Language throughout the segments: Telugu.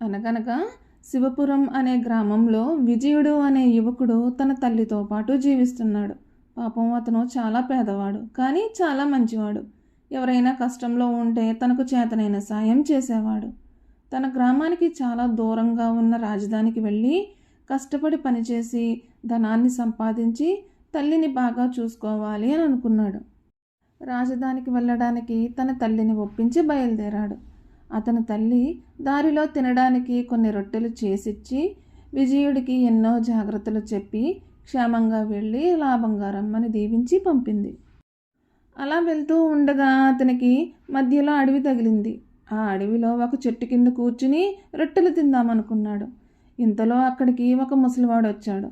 అనగనగా శివపురం అనే గ్రామంలో విజయుడు అనే యువకుడు తన తల్లితో పాటు జీవిస్తున్నాడు. పాపం అతను చాలా పేదవాడు కానీ చాలా మంచివాడు. ఎవరైనా కష్టంలో ఉంటే తనకు చేతనైన సాయం చేసేవాడు. తన గ్రామానికి చాలా దూరంగా ఉన్న రాజధానికి వెళ్ళి కష్టపడి పనిచేసి ధనాన్ని సంపాదించి తల్లిని బాగా చూసుకోవాలి అని అనుకున్నాడు. రాజధానికి వెళ్ళడానికి తన తల్లిని ఒప్పించి బయలుదేరాడు. అతని తల్లి దారిలో తినడానికి కొన్ని రొట్టెలు చేసిచ్చి విజయుడికి ఎన్నో జాగ్రత్తలు చెప్పి క్షేమంగా వెళ్ళి లాభంగా రమ్మని దీవించి పంపింది. అలా వెళ్తూ ఉండగా అతనికి మధ్యలో అడవి తగిలింది. ఆ అడవిలో ఒక చెట్టు కింద కూర్చుని రొట్టెలు తిందామనుకున్నాడు. ఇంతలో అక్కడికి ఒక ముసలివాడు వచ్చాడు.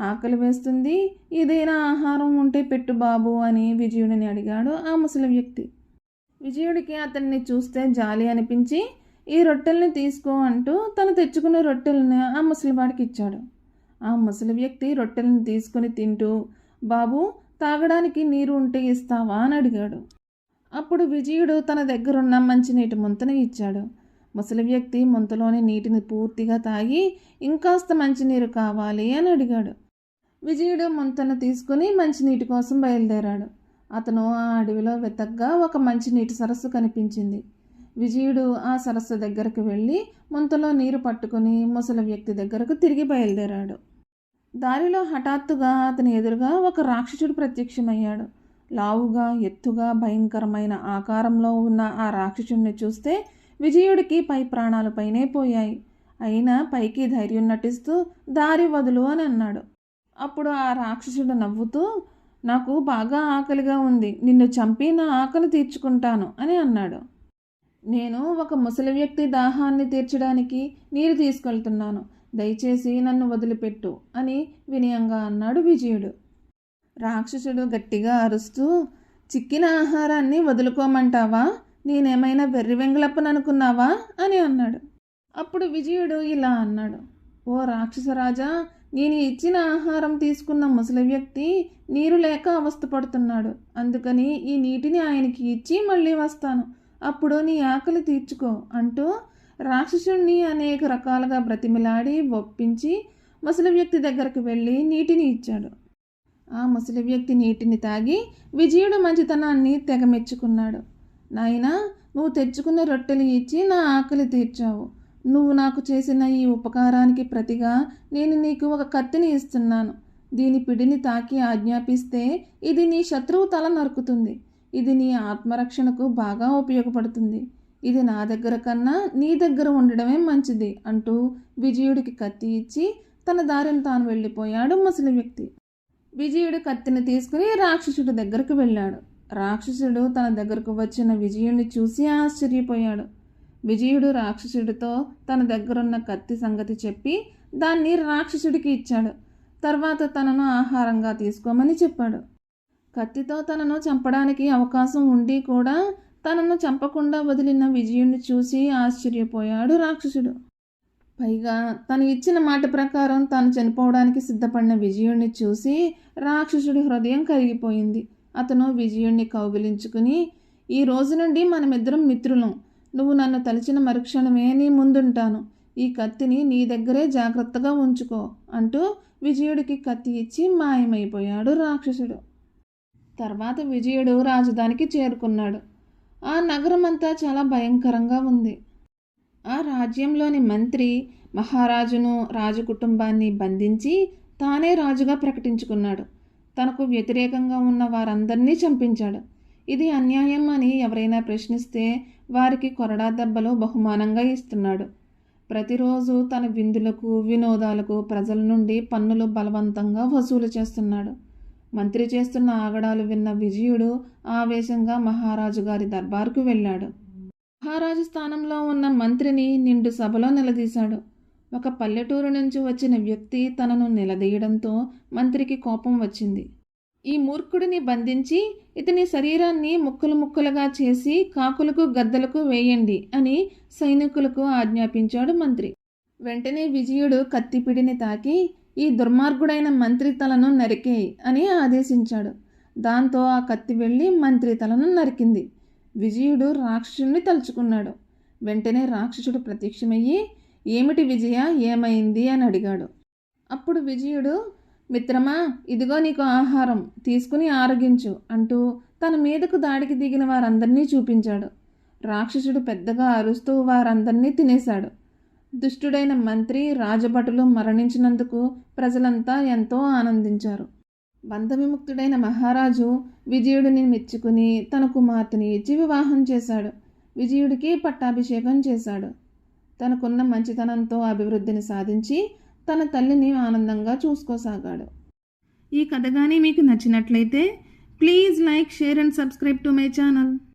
ఆకలి వేస్తుంది ఏదైనా ఆహారం ఉంటే పెట్టు బాబు అని విజయుడిని అడిగాడు ఆ ముసలి వ్యక్తి. విజయుడికి అతన్ని చూస్తే జాలి అనిపించి ఈ రొట్టెల్ని తీసుకో అంటూ తను తెచ్చుకున్న రొట్టెలను ఆ ముసలివాడికి ఇచ్చాడు. ఆ ముసలి వ్యక్తి రొట్టెలను తీసుకుని తింటూ బాబు తాగడానికి నీరు ఉంటే ఇస్తావా అని అడిగాడు. అప్పుడు విజయుడు తన దగ్గరున్న మంచినీటి ముంతను ఇచ్చాడు. ముసలి వ్యక్తి ముంతలోని నీటిని పూర్తిగా తాగి ఇంకాస్త మంచినీరు కావాలి అని అడిగాడు. విజయుడు ముంతను తీసుకుని మంచినీటి కోసం బయలుదేరాడు. అతను ఆ అడవిలో వెతగ్గా ఒక మంచినీటి సరస్సు కనిపించింది. విజయుడు ఆ సరస్సు దగ్గరకు వెళ్ళి ముంతలో నీరు పట్టుకుని ముసలి వ్యక్తి దగ్గరకు తిరిగి బయలుదేరాడు. దారిలో హఠాత్తుగా అతని ఎదురుగా ఒక రాక్షసుడు ప్రత్యక్షమయ్యాడు. లావుగా ఎత్తుగా భయంకరమైన ఆకారంలో ఉన్న ఆ రాక్షసుడిని చూస్తే విజయుడికి పై ప్రాణాలు పైనే పోయాయి. అయినా పైకి ధైర్యం నటిస్తూ దారి వదులు అని అన్నాడు. అప్పుడు ఆ రాక్షసుడు నవ్వుతూ నాకు బాగా ఆకలిగా ఉంది నిన్ను చంపి నా ఆకలి తీర్చుకుంటాను అని అన్నాడు. నేను ఒక ముసలి వ్యక్తి దాహాన్ని తీర్చడానికి నీరు తీసుకెళ్తున్నాను దయచేసి నన్ను వదిలిపెట్టు అని వినయంగా అన్నాడు విజయుడు. రాక్షసుడు గట్టిగా అరుస్తూ చిక్కిన ఆహారాన్ని వదులుకోమంటావా? నేనేమైనా వెర్రి వెంగళప్పననుకున్నావా అని అన్నాడు. అప్పుడు విజయుడు ఇలా అన్నాడు. ఓ రాక్షసరాజా నేను ఇచ్చిన ఆహారం తీసుకున్న ముసలి వ్యక్తి నీరు లేక అవస్థపడుతున్నాడు. అందుకని ఈ నీటిని ఆయనకి ఇచ్చి మళ్ళీ వస్తాను. అప్పుడు నీ ఆకలి తీర్చుకో అంటూ రాక్షసుడిని అనేక రకాలుగా బ్రతిమిలాడి ఒప్పించి ముసలి వ్యక్తి దగ్గరకు వెళ్ళి నీటిని ఇచ్చాడు. ఆ ముసలి వ్యక్తి నీటిని తాగి విజయుడు మంచితనాన్ని తెగ మెచ్చుకున్నాడు నాయనా నువ్వు తెచ్చుకున్న రొట్టెలు ఇచ్చి నా ఆకలి తీర్చావు. నువ్వు నాకు చేసిన ఈ ఉపకారానికి ప్రతిగా నేను నీకు ఒక కత్తిని ఇస్తున్నాను. దీని పిడిని తాకి ఆజ్ఞాపిస్తే ఇది నీ శత్రువు తల నరుకుతుంది. ఇది నీ ఆత్మరక్షణకు బాగా ఉపయోగపడుతుంది. ఇది నా దగ్గర కన్నా నీ దగ్గర ఉండడమే మంచిది అంటూ విజయుడికి కత్తి ఇచ్చి తన దారిని తాను వెళ్ళిపోయాడు ముసలి వ్యక్తి. విజయుడు కత్తిని తీసుకుని రాక్షసుడి దగ్గరకు వెళ్ళాడు. రాక్షసుడు తన దగ్గరకు వచ్చిన విజయుడిని చూసి ఆశ్చర్యపోయాడు. విజయుడు రాక్షసుడితో తన దగ్గరున్న కత్తి సంగతి చెప్పి దాన్ని రాక్షసుడికి ఇచ్చాడు. తర్వాత తనను ఆహారంగా తీసుకోమని చెప్పాడు. కత్తితో తనను చంపడానికి అవకాశం ఉండి కూడా తనను చంపకుండా వదిలిన విజయుడిని చూసి ఆశ్చర్యపోయాడు రాక్షసుడు. పైగా తను ఇచ్చిన మాట ప్రకారం తాను చనిపోవడానికి సిద్ధపడిన విజయుణ్ణి చూసి రాక్షసుడి హృదయం కరిగిపోయింది. అతను విజయుణ్ణి కౌగిలించుకుని ఈ రోజు నుండి మనమిద్దరం మిత్రులం. నువ్వు నన్ను తలిచిన మరుక్షణమే నీ ముందుంటాను. ఈ కత్తిని నీ దగ్గరే జాగ్రత్తగా ఉంచుకో అంటూ విజయుడికి కత్తి ఇచ్చి మాయమైపోయాడు రాక్షసుడు. తర్వాత విజయుడు రాజధానికి చేరుకున్నాడు. ఆ నగరం అంతా చాలా భయంకరంగా ఉంది. ఆ రాజ్యంలోని మంత్రి మహారాజును రాజు కుటుంబాన్ని బంధించి తానే రాజుగా ప్రకటించుకున్నాడు. తనకు వ్యతిరేకంగా ఉన్న వారందరినీ చంపించాడు. ఇది అన్యాయం అని ఎవరైనా ప్రశ్నిస్తే వారికి కొరడా దెబ్బలు బహుమానంగా ఇస్తున్నాడు. ప్రతిరోజు తన విందులకు వినోదాలకు ప్రజల నుండి పన్నులు బలవంతంగా వసూలు చేస్తున్నాడు. మంత్రి చేస్తున్న ఆగడాలు విన్న విజయుడు ఆవేశంగా మహారాజు గారి దర్బారుకు వెళ్ళాడు. మహారాజు స్థానంలో ఉన్న మంత్రిని నిండు సభలో నిలదీశాడు. ఒక పల్లెటూరు నుంచి వచ్చిన వ్యక్తి తనను నిలదీయడంతో మంత్రికి కోపం వచ్చింది. ఈ మూర్ఖుడిని బంధించి ఇతని శరీరాన్ని ముక్కలు ముక్కలుగా చేసి కాకులకు గద్దలకు వేయండి అని సైనికులకు ఆజ్ఞాపించాడు మంత్రి. వెంటనే విజయుడు కత్తిపిడిని తాకి ఈ దుర్మార్గుడైన మంత్రి తలను నరికేయి అని ఆదేశించాడు. దాంతో ఆ కత్తి వెళ్ళి మంత్రి తలను నరికింది. విజయుడు రాక్షసుడిని తలుచుకున్నాడు. వెంటనే రాక్షసుడు ప్రత్యక్షమయ్యి ఏమిటి విజయ? ఏమైంది? అని అడిగాడు. అప్పుడు విజయుడు మిత్రమా ఇదిగో నీకు ఆహారం తీసుకుని ఆరగించు అంటూ తన మీదకు దాడికి దిగిన వారందరినీ చూపించాడు. రాక్షసుడు పెద్దగా అరుస్తూ వారందరినీ తినేశాడు. దుష్టుడైన మంత్రి రాజభటులు మరణించినందుకు ప్రజలంతా ఎంతో ఆనందించారు. బంధవిముక్తుడైన మహారాజు విజయుడిని మెచ్చుకుని తన కుమార్తెని ఇచ్చి వివాహం చేశాడు. విజయుడికి పట్టాభిషేకం చేశాడు. తనకున్న మంచితనంతో అభివృద్ధిని సాధించి తన తల్లిని ఆనందంగా చూసుకోసాగాడు. ఈ కథ కానీ మీకు నచ్చినట్లయితే please like share and subscribe to my channel.